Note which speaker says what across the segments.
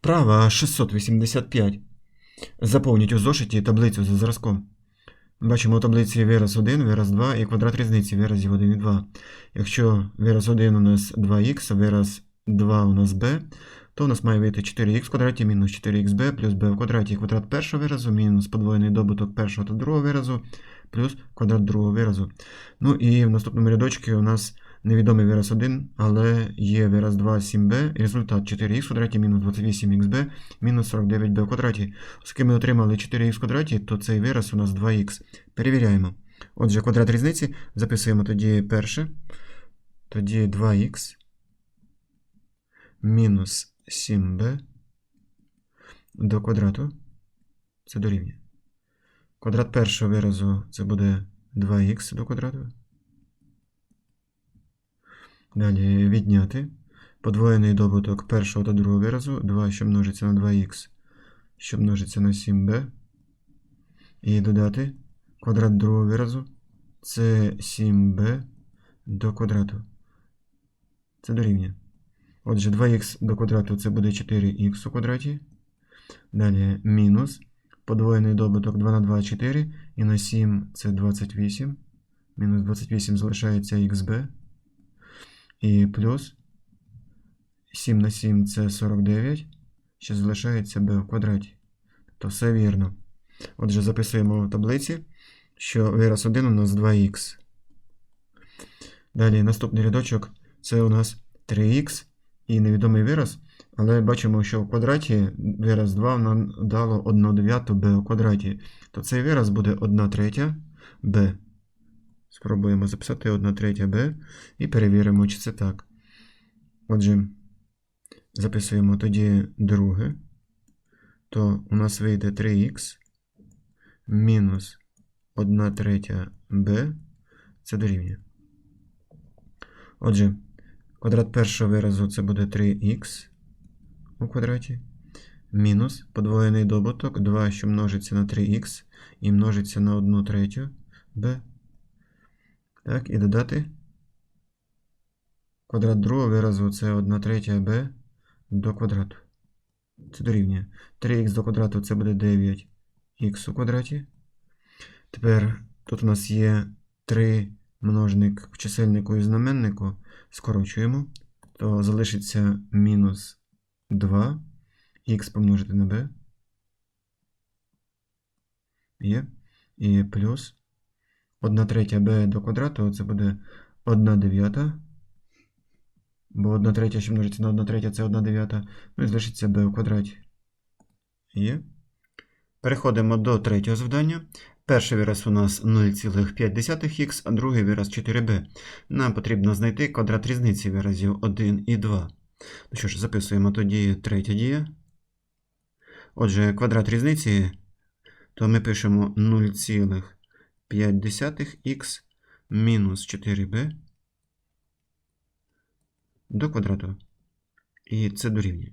Speaker 1: Вправа 685. Заповніть у зошиті таблицю за зразком. Бачимо у таблиці вираз 1, вираз 2 і квадрат різниці виразів 1 і 2. Якщо вираз 1 у нас 2х, а вираз 2 у нас b, то у нас має вийти 4х в квадраті мінус 4xb плюс b в квадраті квадрат першого виразу мінус подвоєний добуток першого та другого виразу плюс квадрат другого виразу. Ну і в наступному рядочку у нас невідомий вираз 1, але є вираз 2 7b, і результат 4х в квадраті мінус 28xb мінус 49b в квадраті. Оскільки ми отримали 4х в квадраті, то цей вираз у нас 2х. Перевіряємо. Отже, квадрат різниці записуємо тоді перше, тоді 2х мінус 7b до квадрату. Це дорівнює. Квадрат першого виразу це буде 2х до квадрату. Далі відняти. Подвоєний добуток першого та другого виразу 2, що множиться на 2х, що множиться на 7b. І додати квадрат другого виразу це 7b до квадрату. Це дорівнює. Отже, 2х до квадрату це буде 4х у квадраті. Далі мінус. Подвоєний добуток 2 на 2 4. І на 7 це 28. Мінус 28 залишається xb. І плюс 7 на 7 це 49. Ще залишається b в квадраті. То все вірно. Отже, записуємо в таблиці, що вираз 1 у нас 2х. Далі наступний рядочок це у нас 3х і невідомий вираз. Але бачимо, що в квадраті вираз 2 нам дало 1 дев'яту b у квадраті. То цей вираз буде 1 третя b. Спробуємо записати 1 третя b і перевіримо, чи це так. Отже, записуємо тоді друге. То у нас вийде 3х мінус 1 третя b. Це дорівнює. Отже, квадрат першого виразу це буде 3х у квадраті. Мінус подвоєний добуток 2, що множиться на 3х і множиться на 1 третю b. Так, і додати. Квадрат другого виразу це 1 третя b до квадрату. Це дорівнює. 3х до квадрату це буде 9х у квадраті. Тепер тут у нас є 3 множник в чисельнику і знаменнику. Скорочуємо. То залишиться мінус 2 х помножити на b. Є. І плюс 1 третя b до квадрату це буде 1 дев'ята. Бо 1 третя, що множиться на 1 третя, це 1 дев'ята. Ну і залишиться b у квадраті. Є. Переходимо до третього завдання. Перший вираз у нас 0,5х, а другий вираз 4b. Нам потрібно знайти квадрат різниці виразів 1 і 2. Ну що ж, записуємо тоді третя дія. Отже, квадрат різниці, то ми пишемо 0,5х мінус 4b до квадрату. І це дорівнює.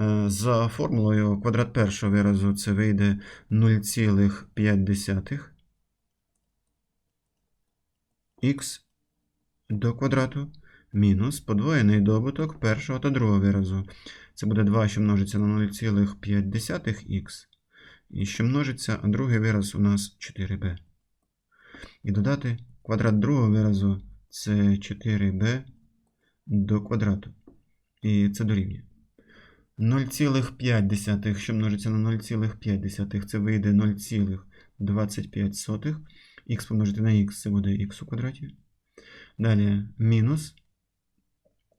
Speaker 1: Е, За формулою квадрат першого виразу це вийде 0,5 х до квадрату мінус подвоєний добуток першого та другого виразу. Це буде 2, що множиться на 0,5х, і що множиться, а другий вираз у нас 4b. І додати квадрат другого виразу це 4b до квадрату. І це дорівнює. 0,5, що множиться на 0,5, це вийде 0,25. Х помножити на х це буде х у квадраті. Далі мінус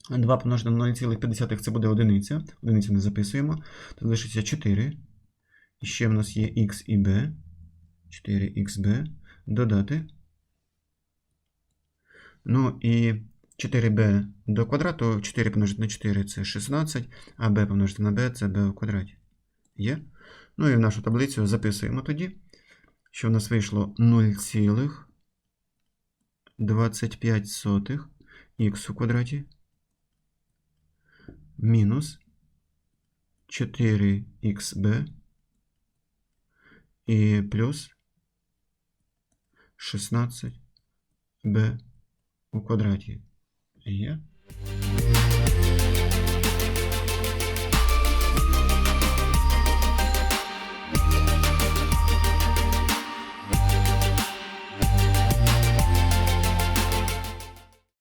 Speaker 1: 2 помножити на 0,5 це буде одиниця. Одиницю не записуємо. То лишиться 4. І ще в нас є х і b. 4xb. Додати. Ну і 4b до квадрату. 4 помножити на 4 це 16, а b помножити на b це b у квадраті. Є. Ну і в нашу таблицю записуємо тоді, що в нас вийшло 0,25 х у квадраті мінус 4xb і плюс 16b у квадраті. Є.